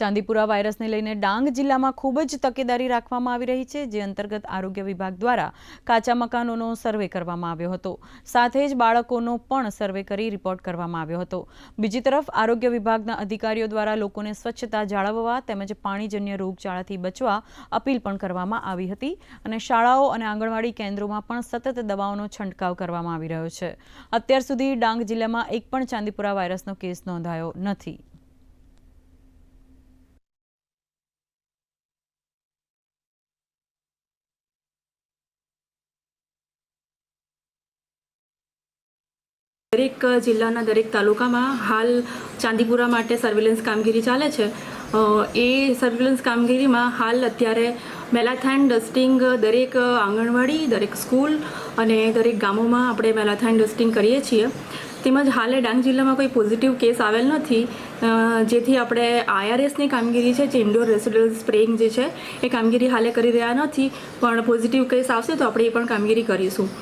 ચાંદીપુરા વાયરસને લઈને ડાંગ જિલ્લામાં ખૂબ જ તકેદારી રાખવામાં આવી રહી છે, જે અંતર્ગત આરોગ્ય વિભાગ દ્વારા કાચા મકાનોનો સર્વે કરવામાં આવ્યો હતો. સાથે જ બાળકોનો પણ સર્વે કરી રિપોર્ટ કરવામાં આવ્યો હતો. બીજી તરફ, આરોગ્ય વિભાગના અધિકારીઓ દ્વારા લોકોને સ્વચ્છતા જાળવવા તેમજ પાણીજન્ય રોગચાળાથી બચવા અપીલ પણ કરવામાં આવી હતી અને શાળાઓ અને આંગણવાડી કેન્દ્રોમાં પણ સતત દવાઓનો છંટકાવ કરવામાં આવી રહ્યો છે. અત્યાર સુધી ડાંગ જિલ્લામાં એક પણ ચાંદીપુરા વાયરસનો કેસ નોંધાયો નથી. દરેક જિલ્લાના દરેક તાલુકામાં હાલ ચાંદીપુરા માટે સર્વેલન્સ કામગીરી ચાલે છે. એ સર્વેલન્સ કામગીરીમાં હાલ અત્યારે મેલાથાન ડસ્ટિંગ દરેક આંગણવાડી, દરેક સ્કૂલ અને દરેક ગામોમાં આપણે મેલાથાન ડસ્ટિંગ કરીએ છીએ. તેમજ હાલે ડાંગ જિલ્લામાં કોઈ પોઝિટિવ કેસ આવેલ નથી. જેથી આપણે આઈઆરએસની કામગીરી છે, જે ઇન્ડોર રેસિડેન્સ સ્પ્રેઇંગ જે છે, એ કામગીરી હાલે કરી રહ્યા નથી. પણ પોઝિટિવ કેસ આવશે તો આપણે એ પણ કામગીરી કરીશું.